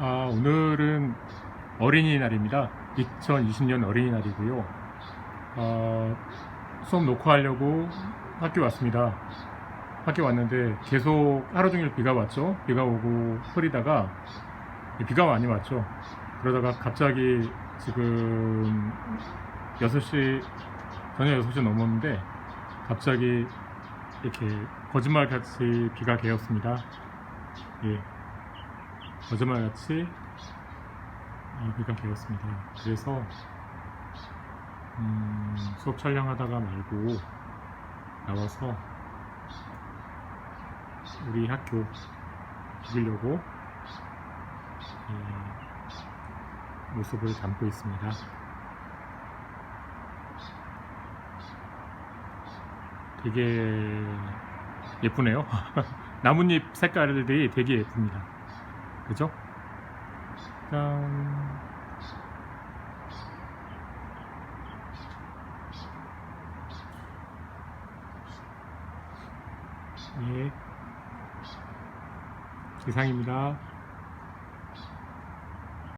아, 오늘은 어린이날입니다. 2020년 어린이날이고요. 어, 수업 놓고 하려고 학교 왔습니다. 학교 왔는데 계속 하루 종일 비가 왔죠. 비가 오고 흐리다가 비가 많이 왔죠. 그러다가 갑자기 지금 6시, 저녁 6시 넘었는데 갑자기 이렇게 거짓말 같이 비가 개었습니다. 예. 거짓말같이 어, 비가 개었습니다. 그래서 음, 수업 촬영하다가 말고 나와서 우리 학교 비비려고 예, 모습을 담고 있습니다. 되게 예쁘네요. 나뭇잎 색깔들이 되게 예쁩니다. 그죠? 짠. 예. 이상입니다.